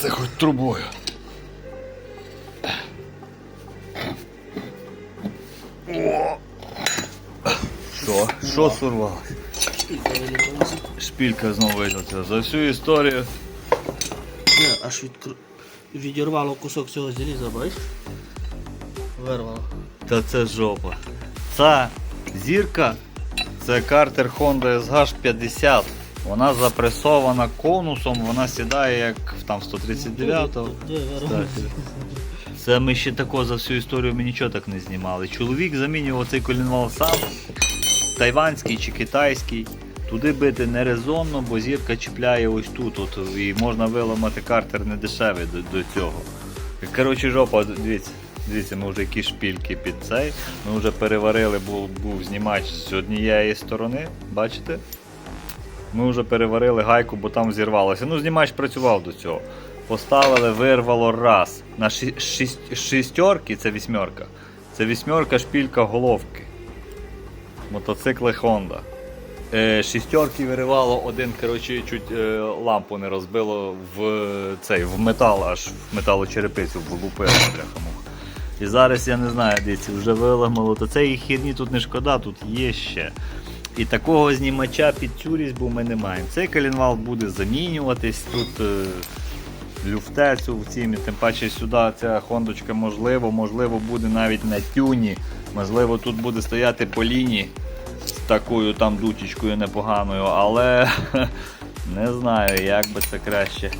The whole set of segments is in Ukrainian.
Це хоч трубою. О! Що? Що виліталася. Шпілька знову вилетіла. За всю історію. Не, аж відкр... відірвало кусок цього заліза, бачиш? Вирвало. Та це жопа. Ця зірка це картер Honda SH 50. Вона запресована конусом, вона сідає як там 139-го. Де вирвало? Кстати. Це ми ще такого за всю історію ми нічого так не знімали. Чоловік замінював цей колінвал сам, тайванський чи китайський. Туди бити не резонно, бо зірка чіпляє ось тут. От, і можна виламати картер не дешевий до, до цього. Коротше, жопа, дивіться, дивіться, ми вже які шпільки під цей. Ми вже переварили, був, був знімач з однієї сторони, бачите? Ми вже переварили гайку, бо там зірвалося. Ну, знімач працював до цього. Поставили, вирвало раз. На ші- шість- шістерки це вісьмерка. Це вісьмерка шпілька головки. Мотоцикли Honda. Е, шістерки виривало один, коротше, чуть е, лампу не розбило в цей, в метал, аж в металочерепицю влупило, бляха-муха. І зараз я не знаю, дивіться, вже виламало, то цієї херні тут не шкода, тут є ще. І такого знімача під цю різьбу ми не маємо. Цей коленвал буде замінюватись. Тут е, люфтецю в цімі, тим паче сюди ця хондочка можливо, можливо буде навіть на тюні. Можливо, тут буде стояти по лінії з такою там дутічкою непоганою, але не знаю, як би це краще.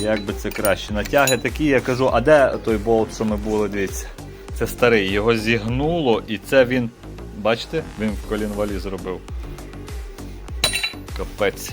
Як би це краще. Натяги такі, я кажу, а де той болт, що ми були, дивіться? Це старий, його зігнуло і це він, бачите, він в колінвалі зробив. Капець.